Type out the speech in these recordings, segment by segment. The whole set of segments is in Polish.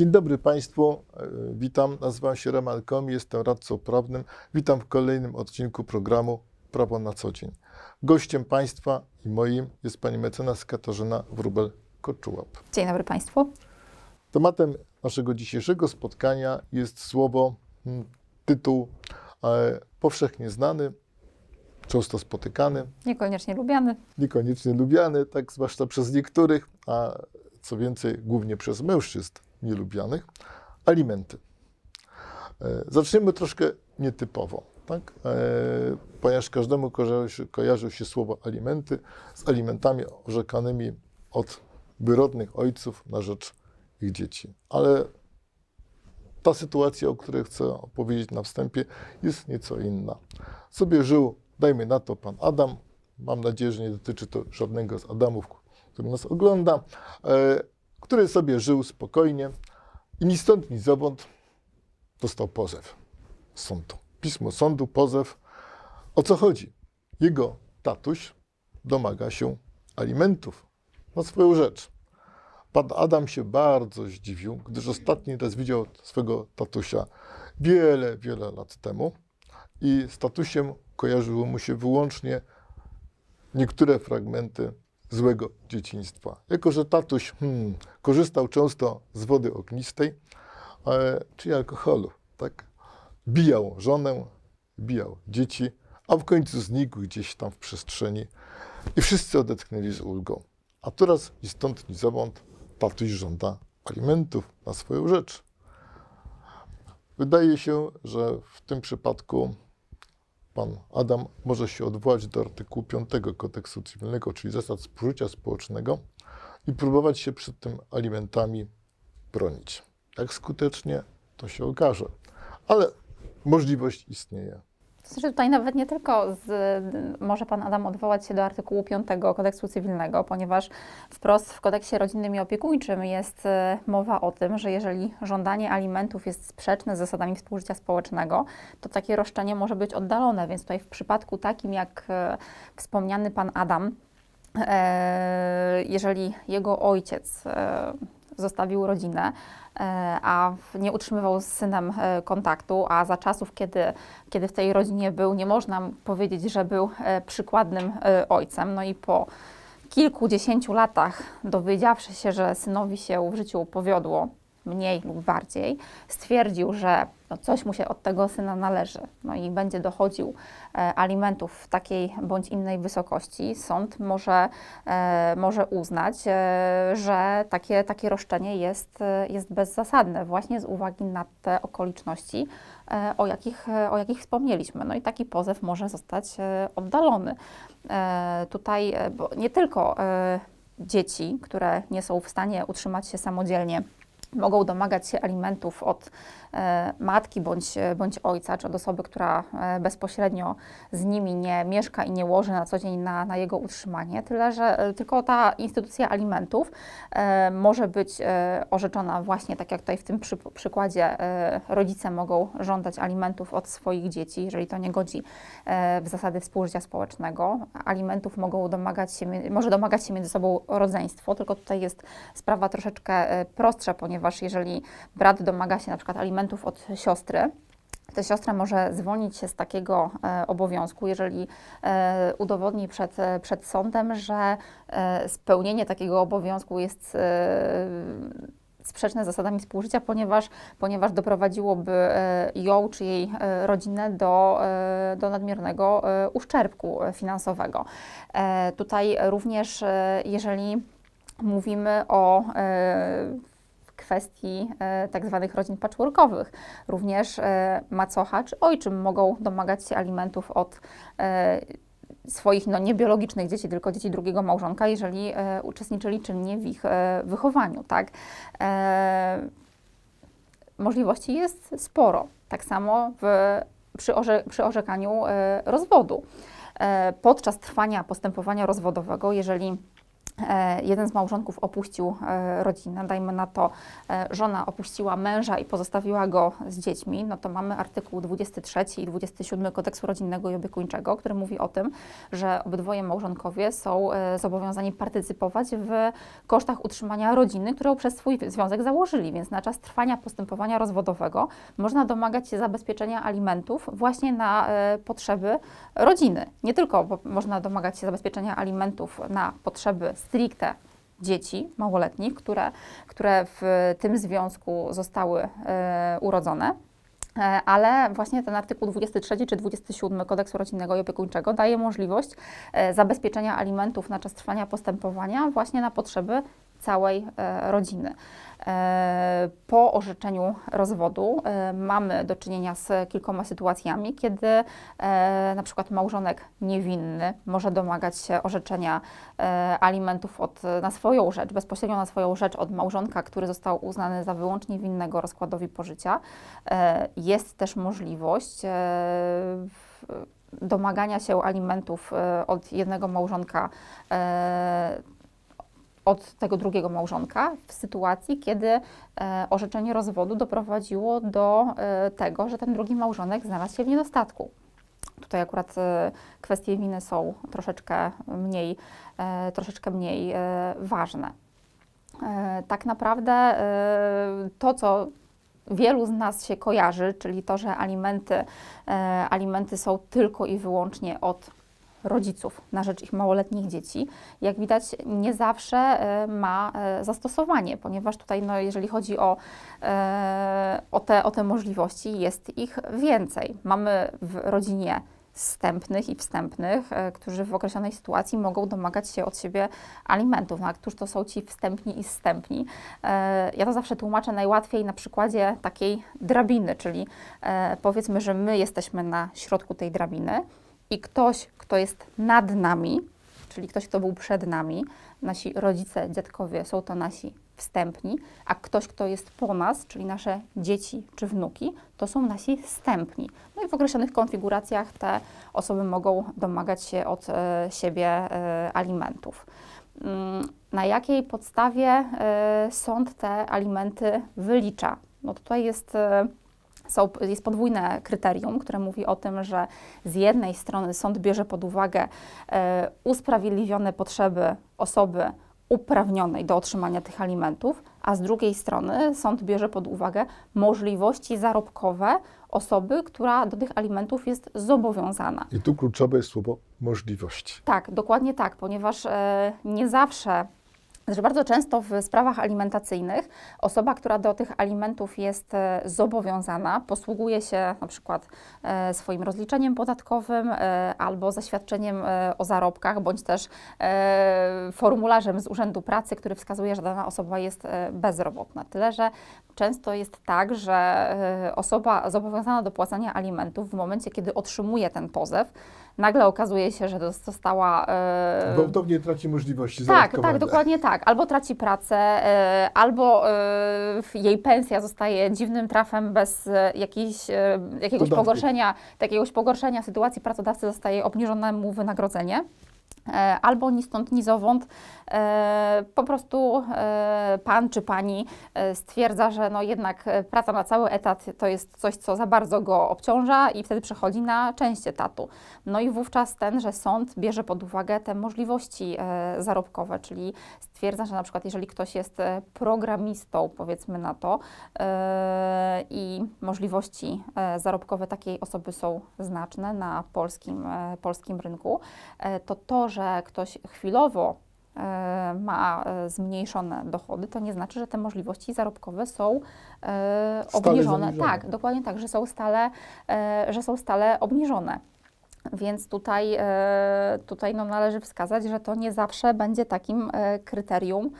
Dzień dobry Państwu, E, witam, nazywam się Roman Kom, jestem radcą prawnym. Witam w kolejnym odcinku programu Prawo na co dzień. Gościem Państwa i moim jest Pani mecenas Katarzyna Wróbel-Koczułap. Dzień dobry Państwu. Tematem naszego dzisiejszego spotkania jest słowo, mm, tytuł e, powszechnie znany, często spotykany, Niekoniecznie lubiany. niekoniecznie lubiany, tak zwłaszcza przez niektórych, a co więcej, głównie przez mężczyzn nielubianych, alimenty. E, Zaczniemy troszkę nietypowo, tak? E, ponieważ każdemu kojarzy, się słowo alimenty z alimentami orzekanymi od wyrodnych ojców na rzecz ich dzieci. Ale ta sytuacja, o której chcę opowiedzieć na wstępie, jest nieco inna. Sobie żył, dajmy na to, pan Adam. Mam nadzieję, że nie dotyczy to żadnego z Adamów, który nas ogląda, e, który sobie żył spokojnie i ni stąd, ni zowąd dostał pozew sądu. Pismo sądu, pozew. O co chodzi? Jego tatuś domaga się alimentów na swoją rzecz. Pan Adam się bardzo zdziwił, gdyż ostatni raz widział swego tatusia wiele, wiele lat temu i z tatusiem kojarzyły mu się wyłącznie niektóre fragmenty złego dzieciństwa. Jako, że tatuś hmm, korzystał często z wody ognistej, e, czyli alkoholu, tak? Bijał żonę, bijał dzieci, a w końcu znikł gdzieś tam w przestrzeni i wszyscy odetchnęli z ulgą. A teraz ni stąd, ni zowąd tatuś żąda alimentów na swoją rzecz. Wydaje się, że w tym przypadku pan Adam może się odwołać do artykułu 5 kodeksu cywilnego, czyli zasad współżycia społecznego i próbować się przed tym alimentami bronić. Jak skutecznie, to się okaże. Ale możliwość istnieje. Znaczy tutaj nawet nie tylko z, może Pan Adam odwołać się do artykułu 5 kodeksu cywilnego, ponieważ wprost w kodeksie rodzinnym i opiekuńczym jest e, mowa o tym, że jeżeli żądanie alimentów jest sprzeczne z zasadami współżycia społecznego, to takie roszczenie może być oddalone. Więc tutaj w przypadku takim jak e, wspomniany Pan Adam, e, jeżeli jego ojciec zostawił rodzinę, e, a nie utrzymywał z synem e, kontaktu, a za czasów, kiedy, kiedy w tej rodzinie był, nie można powiedzieć, że był e, przykładnym ojcem. No i po kilkudziesięciu latach, dowiedziawszy się, że synowi się w życiu powiodło, mniej lub bardziej, stwierdził, że no coś mu się od tego syna należy, no i będzie dochodził e, alimentów w takiej bądź innej wysokości, sąd może, e, może uznać, e, że takie, takie roszczenie jest, e, jest bezzasadne właśnie z uwagi na te okoliczności, e, o jakich, e, o jakich wspomnieliśmy. No i taki pozew może zostać e, oddalony. E, Tutaj e, nie tylko e, dzieci, które nie są w stanie utrzymać się samodzielnie, mogą domagać się alimentów od matki bądź, bądź ojca, czy od osoby, która e, bezpośrednio z nimi nie mieszka i nie łoży na co dzień na, na jego utrzymanie, tyle że e, tylko ta instytucja alimentów e, może być e, orzeczona właśnie tak jak tutaj w tym przy, przykładzie e, rodzice mogą żądać alimentów od swoich dzieci, jeżeli to nie godzi e, w zasady współżycia społecznego. Alimentów mogą domagać się, może domagać się między sobą rodzeństwo, tylko tutaj jest sprawa troszeczkę e, prostsza, ponieważ jeżeli brat domaga się na przykład alimentów od siostry, to siostra może zwolnić się z takiego e, obowiązku, jeżeli e, udowodni przed, e, przed sądem, że e, spełnienie takiego obowiązku jest e, sprzeczne z zasadami współżycia, ponieważ, ponieważ doprowadziłoby e, ją czy jej e, rodzinę do, e, do nadmiernego e, uszczerbku finansowego. E, Tutaj również, e, jeżeli mówimy o e, kwestii e, tak zwanych rodzin patchworkowych. Również e, macocha czy ojczym mogą domagać się alimentów od e, swoich no, niebiologicznych dzieci, tylko dzieci drugiego małżonka, jeżeli uczestniczyli czynnie w ich wychowaniu. Tak? Możliwości jest sporo. Tak samo w, przy, orze, przy orzekaniu rozwodu. Podczas trwania postępowania rozwodowego, jeżeli jeden z małżonków opuścił e, rodzinę, dajmy na to, e, żona opuściła męża i pozostawiła go z dziećmi, no to mamy artykuł 23 i 27 Kodeksu Rodzinnego i Opiekuńczego, który mówi o tym, że obydwoje małżonkowie są e, zobowiązani partycypować w kosztach utrzymania rodziny, którą przez swój związek założyli, więc na czas trwania postępowania rozwodowego można domagać się zabezpieczenia alimentów właśnie na e, potrzeby rodziny. Nie tylko można domagać się zabezpieczenia alimentów na potrzeby stricte dzieci małoletnich, które, które w tym związku zostały e, urodzone. E, Ale właśnie ten artykuł 23 czy 27 Kodeksu Rodzinnego i Opiekuńczego daje możliwość e, zabezpieczenia alimentów na czas trwania postępowania właśnie na potrzeby całej e, rodziny. E, Po orzeczeniu rozwodu e, mamy do czynienia z kilkoma sytuacjami, kiedy na przykład małżonek niewinny może domagać się orzeczenia alimentów od, na swoją rzecz, bezpośrednio na swoją rzecz od małżonka, który został uznany za wyłącznie winnego rozkładowi pożycia. Jest też możliwość domagania się alimentów od jednego małżonka od tego drugiego małżonka w sytuacji, kiedy e, orzeczenie rozwodu doprowadziło do e, tego, że ten drugi małżonek znalazł się w niedostatku. Tutaj akurat e, kwestie winy są troszeczkę mniej, e, troszeczkę mniej e, ważne. E, Tak naprawdę e, to, co wielu z nas się kojarzy, czyli to, że alimenty, e, alimenty są tylko i wyłącznie od rodziców na rzecz ich małoletnich dzieci, jak widać, nie zawsze e, ma e, zastosowanie, ponieważ tutaj, no, jeżeli chodzi o, e, o, te, o te możliwości, jest ich więcej. Mamy w rodzinie zstępnych i wstępnych, którzy w określonej sytuacji mogą domagać się od siebie alimentów. No, a któż to są ci wstępni i zstępni? E, Ja to zawsze tłumaczę najłatwiej na przykładzie takiej drabiny, czyli powiedzmy, że my jesteśmy na środku tej drabiny i ktoś, kto jest nad nami, czyli ktoś, kto był przed nami, nasi rodzice, dziadkowie, są to nasi wstępni, a ktoś, kto jest po nas, czyli nasze dzieci czy wnuki, to są nasi wstępni. No i w określonych konfiguracjach te osoby mogą domagać się od e, siebie e, alimentów. Mm, Na jakiej podstawie e, sąd te alimenty wylicza? No tutaj jest e, są, jest podwójne kryterium, które mówi o tym, że z jednej strony sąd bierze pod uwagę e, usprawiedliwione potrzeby osoby uprawnionej do otrzymania tych alimentów, a z drugiej strony sąd bierze pod uwagę możliwości zarobkowe osoby, która do tych alimentów jest zobowiązana. I tu kluczowe jest słowo możliwości. Tak, dokładnie tak, ponieważ e, nie zawsze, znaczy bardzo często w sprawach alimentacyjnych osoba, która do tych alimentów jest e, zobowiązana, posługuje się na przykład e, swoim rozliczeniem podatkowym e, albo zaświadczeniem o zarobkach, bądź też formularzem z Urzędu Pracy, który wskazuje, że dana osoba jest bezrobotna. Tyle, że często jest tak, że e, osoba zobowiązana do płacenia alimentów w momencie, kiedy otrzymuje ten pozew, nagle okazuje się, że została. e, Gwałtownie traci możliwości tak, tak, dokładnie tak. Albo traci pracę, e, albo e, jej pensja zostaje dziwnym trafem bez e, jakiejś, e, jakiegoś pogorszenia, jakiegoś pogorszenia sytuacji pracodawcy zostaje obniżone mu wynagrodzenie. E, Albo ni stąd, ni zowąd e, po prostu e, pan czy pani stwierdza, że no jednak praca na cały etat to jest coś, co za bardzo go obciąża i wtedy przechodzi na część etatu. No i wówczas tenże sąd bierze pod uwagę te możliwości zarobkowe, czyli stwierdza, że na przykład jeżeli ktoś jest programistą, powiedzmy na to, i możliwości zarobkowe takiej osoby są znaczne na polskim, polskim rynku, to to, że ktoś chwilowo e, ma e, zmniejszone dochody, to nie znaczy, że te możliwości zarobkowe są e, obniżone. zaniżone. Tak, dokładnie tak, że są stale, e, że są stale obniżone. Więc tutaj, e, tutaj no, należy wskazać, że to nie zawsze będzie takim kryterium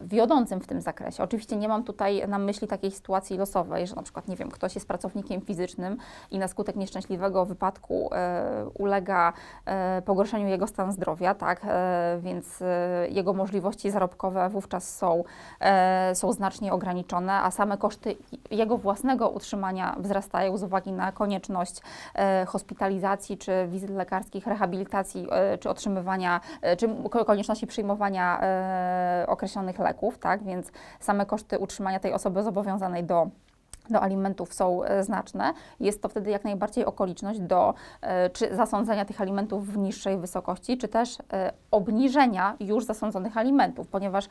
wiodącym w tym zakresie. Oczywiście nie mam tutaj na myśli takiej sytuacji losowej, że na przykład, nie wiem, ktoś jest pracownikiem fizycznym i na skutek nieszczęśliwego wypadku e, ulega e, pogorszeniu jego stan zdrowia, tak, e, więc e, jego możliwości zarobkowe wówczas są, e, są znacznie ograniczone, a same koszty jego własnego utrzymania wzrastają z uwagi na konieczność e, hospitalizacji, czy wizyt lekarskich, rehabilitacji, e, czy otrzymywania, e, czy ko- konieczności przyjmowania e, określonych leków, tak, więc same koszty utrzymania tej osoby zobowiązanej do do alimentów są e, znaczne, jest to wtedy jak najbardziej okoliczność do e, czy zasądzenia tych alimentów w niższej wysokości, czy też e, obniżenia już zasądzonych alimentów, ponieważ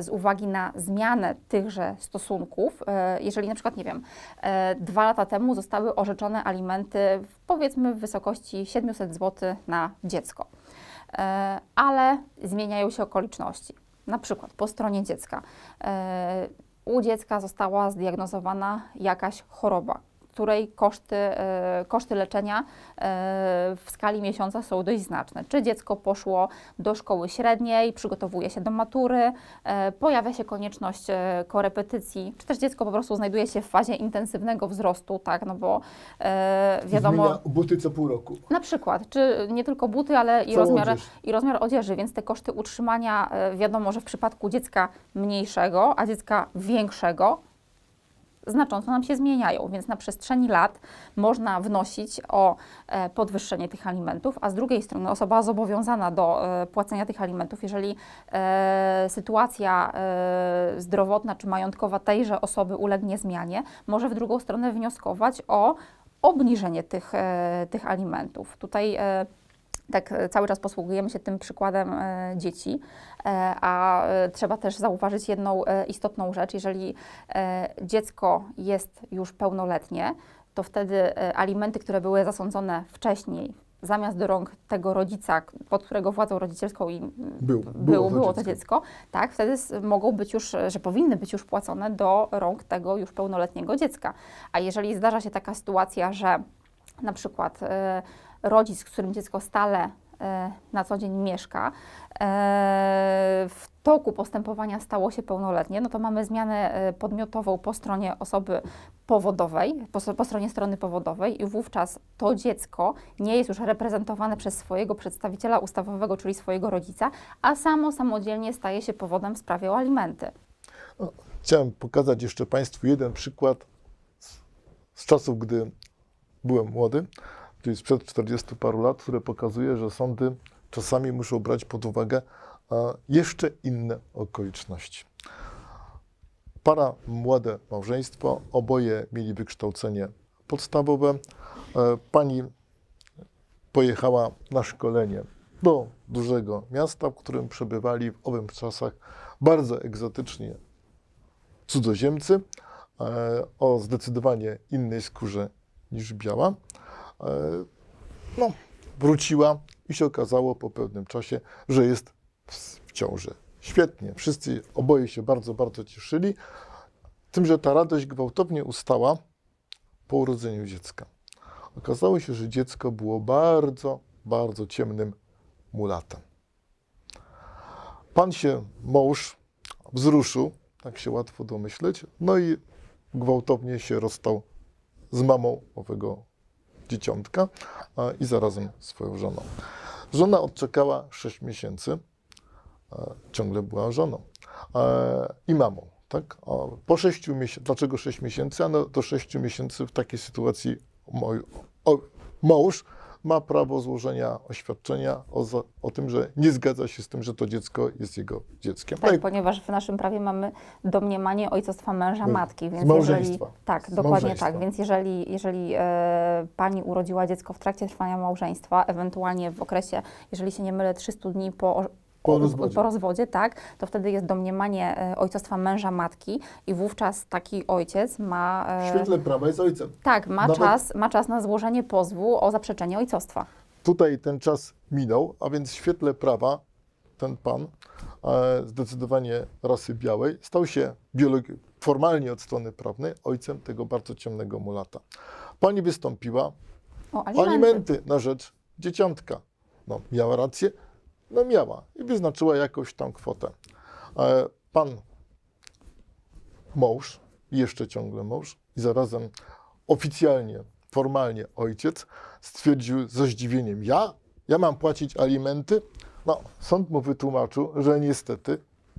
z uwagi na zmianę tychże stosunków, jeżeli na przykład, nie wiem, dwa lata temu zostały orzeczone alimenty w, powiedzmy w wysokości 700 zł na dziecko, ale zmieniają się okoliczności. Na przykład po stronie dziecka. e, u dziecka została zdiagnozowana jakaś choroba, której koszty, e, koszty leczenia e, w skali miesiąca są dość znaczne. Czy dziecko poszło do szkoły średniej, przygotowuje się do matury, e, pojawia się konieczność korepetycji, czy też dziecko po prostu znajduje się w fazie intensywnego wzrostu, tak, no bo wiadomo... Zmienia buty co pół roku. Na przykład, czy nie tylko buty, ale i Całą rozmiar, odzież. i rozmiar odzieży, więc te koszty utrzymania, wiadomo, że w przypadku dziecka mniejszego, a dziecka większego, znacząco nam się zmieniają, więc na przestrzeni lat można wnosić o e, podwyższenie tych alimentów, a z drugiej strony osoba zobowiązana do e, płacenia tych alimentów, jeżeli e, sytuacja zdrowotna czy majątkowa tejże osoby ulegnie zmianie, może w drugą stronę wnioskować o obniżenie tych, tych alimentów. Tutaj tak e, cały czas posługujemy się tym przykładem e, dzieci, e, a trzeba też zauważyć jedną istotną rzecz. Jeżeli dziecko jest już pełnoletnie, to wtedy alimenty, które były zasądzone wcześniej, zamiast do rąk tego rodzica, pod którego władzą rodzicielską i mm, Był, było, było było, to dziecko. dziecko, tak, wtedy mogą być już, że powinny być już płacone do rąk tego już pełnoletniego dziecka. A jeżeli zdarza się taka sytuacja, że na przykład rodzic, z którym dziecko stale e, na co dzień mieszka, e, w toku postępowania stało się pełnoletnie, no to mamy zmianę e, podmiotową po stronie osoby powodowej, po, po stronie strony powodowej i wówczas to dziecko nie jest już reprezentowane przez swojego przedstawiciela ustawowego, czyli swojego rodzica, a samo samodzielnie staje się powodem w sprawie o alimenty. Chciałem pokazać jeszcze Państwu jeden przykład z, z czasów, gdy byłem młody, czyli sprzed 40 paru lat, które pokazuje, że sądy czasami muszą brać pod uwagę jeszcze inne okoliczności. Para, młode małżeństwo, oboje mieli wykształcenie podstawowe. E, Pani pojechała na szkolenie do dużego miasta, w którym przebywali w owych czasach bardzo egzotycznie cudzoziemcy e, o zdecydowanie innej skórze niż biała. E, no, wróciła i się okazało po pewnym czasie, że jest w, ciąży. Świetnie, wszyscy oboje się bardzo, bardzo cieszyli, tym, że ta radość gwałtownie ustała po urodzeniu dziecka. Okazało się, że dziecko było bardzo, bardzo ciemnym mulatem. Pan się, mąż, wzruszył, tak się łatwo domyśleć, no i gwałtownie się rozstał z mamą owego dzieciątka i zarazem swoją żoną. Żona odczekała 6 miesięcy, ciągle była żoną i mamą. Tak? Po 6 miesięcy, dlaczego 6 miesięcy? Ano do 6 miesięcy w takiej sytuacji moj, o, mąż ma prawo złożenia oświadczenia o, za, o tym, że nie zgadza się z tym, że to dziecko jest jego dzieckiem. Tak, Tak, ponieważ w naszym prawie mamy domniemanie ojcostwa męża My- matki, więc z małżeństwa. jeżeli tak, Z dokładnie małżeństwa. tak, więc jeżeli, jeżeli e, pani urodziła dziecko w trakcie trwania małżeństwa, ewentualnie w okresie, jeżeli się nie mylę, 300 dni po Po rozwodzie. po rozwodzie, tak, to wtedy jest domniemanie e, ojcostwa męża matki i wówczas taki ojciec ma w e, świetle prawa jest ojcem. tak, ma Nawet- czas, ma czas na złożenie pozwu o zaprzeczenie ojcostwa. Tutaj ten czas minął, a więc w świetle prawa ten pan, e, zdecydowanie rasy białej, stał się formalnie od strony prawnej ojcem tego bardzo ciemnego mulata. Pani wystąpiła o alimenty. alimenty na rzecz dzieciątka. No, miała rację? No miała i wyznaczyła jakąś tam kwotę. E, Pan mąż, jeszcze ciągle mąż i zarazem oficjalnie, formalnie ojciec stwierdził ze zdziwieniem, ja? Ja mam płacić alimenty? No, sąd mu wytłumaczył, że niestety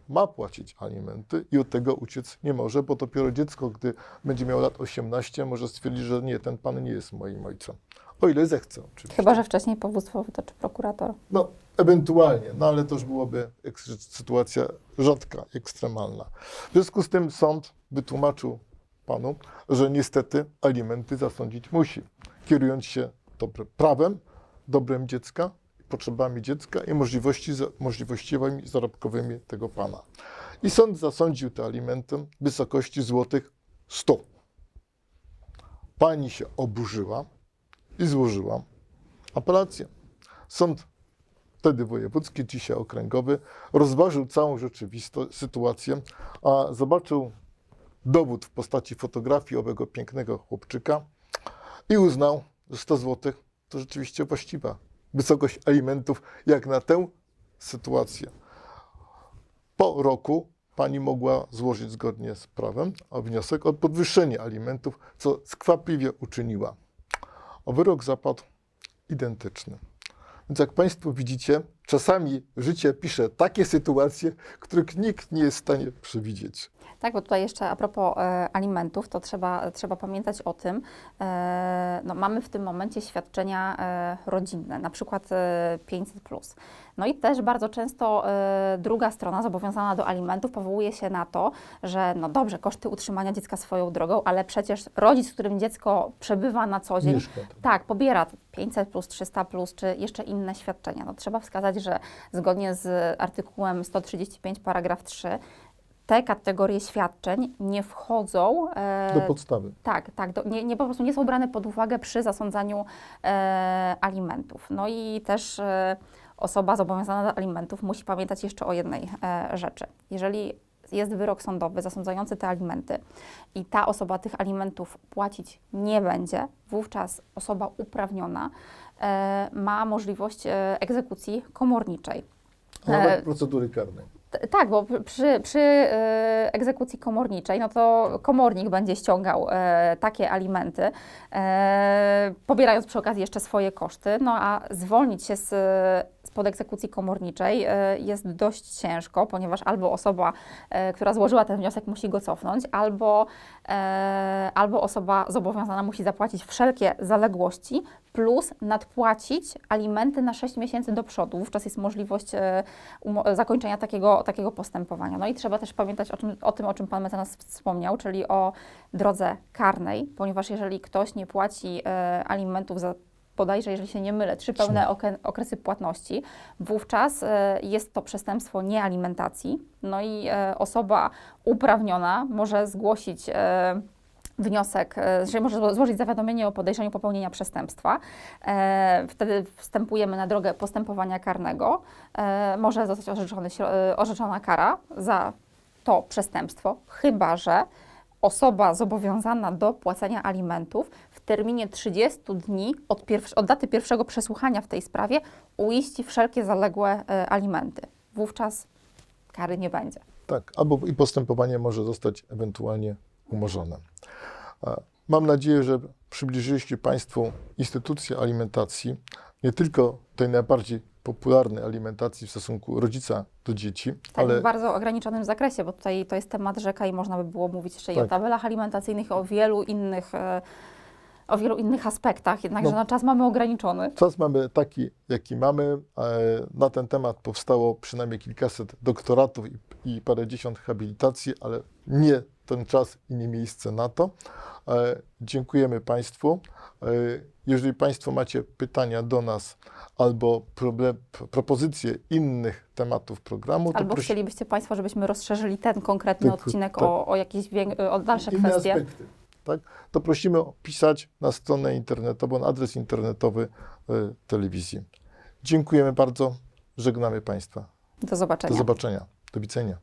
ma płacić alimenty i od tego uciec nie może, bo dopiero dziecko, gdy będzie miało lat 18, może stwierdzić, że nie, ten pan nie jest moim ojcem. O ile zechce oczywiście. Chyba, że wcześniej powództwo wytoczy prokurator. No, ewentualnie, no ale to już byłoby sytuacja rzadka, ekstremalna. W związku z tym sąd wytłumaczył panu, że niestety alimenty zasądzić musi, kierując się dobre, prawem, dobrem dziecka, potrzebami dziecka i możliwości, możliwościami zarobkowymi tego pana. I sąd zasądził te alimenty w wysokości złotych 100. Pani się oburzyła i złożyła apelację. Sąd wtedy wojewódzki, dzisiaj okręgowy, rozważył całą rzeczywistość, sytuację, a zobaczył dowód w postaci fotografii owego pięknego chłopczyka i uznał, że 100 zł to rzeczywiście właściwa wysokość alimentów jak na tę sytuację. Po roku pani mogła złożyć zgodnie z prawem wniosek o podwyższenie alimentów, co skwapliwie uczyniła. A wyrok zapadł identyczny. Więc jak Państwo widzicie, czasami życie pisze takie sytuacje, których nikt nie jest w stanie przewidzieć. Tak, bo tutaj jeszcze a propos e, alimentów, to trzeba, trzeba pamiętać o tym, e, no, mamy w tym momencie świadczenia e, rodzinne, na przykład e, 500+. No i też bardzo często e, druga strona zobowiązana do alimentów powołuje się na to, że no dobrze, koszty utrzymania dziecka swoją drogą, ale przecież rodzic, z którym dziecko przebywa na co dzień, tak, pobiera 500 plus, 300 plus, czy jeszcze inne świadczenia. No, trzeba wskazać, że zgodnie z artykułem 135 paragraf 3 te kategorie świadczeń nie wchodzą e, Do podstawy. tak, tak. Do, nie, nie, po prostu nie są brane pod uwagę przy zasądzaniu e, alimentów. No i też e, osoba zobowiązana do alimentów musi pamiętać jeszcze o jednej e, rzeczy. Jeżeli jest wyrok sądowy zasądzający te alimenty i ta osoba tych alimentów płacić nie będzie, wówczas osoba uprawniona ma możliwość e, egzekucji komorniczej. Nawet E, procedury karnej. Tak, bo przy, przy e, egzekucji komorniczej, no to komornik będzie ściągał e, takie alimenty, e, pobierając przy okazji jeszcze swoje koszty, no a zwolnić się z, spod egzekucji komorniczej e, jest dość ciężko, ponieważ albo osoba, e, która złożyła ten wniosek musi go cofnąć, albo, e, albo osoba zobowiązana musi zapłacić wszelkie zaległości, plus nadpłacić alimenty na 6 miesięcy do przodu. Wówczas jest możliwość e, zakończenia takiego, takiego postępowania. No i trzeba też pamiętać o, czym, o tym, o czym Pan mecenas wspomniał, czyli o drodze karnej, ponieważ jeżeli ktoś nie płaci e, alimentów za bodajże, jeżeli się nie mylę, trzy pełne okresy płatności, wówczas e, jest to przestępstwo niealimentacji. No i osoba uprawniona może zgłosić wniosek, e, że może zło- złożyć zawiadomienie o podejrzeniu popełnienia przestępstwa. E, Wtedy wstępujemy na drogę postępowania karnego. E, Może zostać orzeczony, orzeczona kara za to przestępstwo, chyba że osoba zobowiązana do płacenia alimentów w terminie 30 dni od, od daty pierwszego przesłuchania w tej sprawie uiści wszelkie zaległe e, alimenty. Wówczas kary nie będzie. Tak, albo i postępowanie może zostać ewentualnie umorzone. Mam nadzieję, że przybliżyliście Państwu instytucję alimentacji, nie tylko tej najbardziej popularnej alimentacji w stosunku rodzica do dzieci, Tak, ale w bardzo ograniczonym zakresie, bo tutaj to jest temat rzeka i można by było mówić jeszcze i o Tak. tabelach alimentacyjnych, o wielu innych, e, o wielu innych aspektach, jednakże No. no. czas mamy ograniczony. Czas mamy taki, jaki mamy. E, Na ten temat powstało przynajmniej kilkaset doktoratów i, i parędziesiąt habilitacji, ale nie ten czas i nie miejsce na to. E, Dziękujemy Państwu. E, Jeżeli Państwo macie pytania do nas albo problem, propozycje innych tematów programu, Albo prosi- chcielibyście Państwo, żebyśmy rozszerzyli ten konkretny odcinek tak. o, o jakieś o dalsze inne kwestie. aspekty, tak? to prosimy pisać na stronę internetową, na adres internetowy e, telewizji. Dziękujemy bardzo. Żegnamy Państwa. Do zobaczenia. Do zobaczenia. Do widzenia.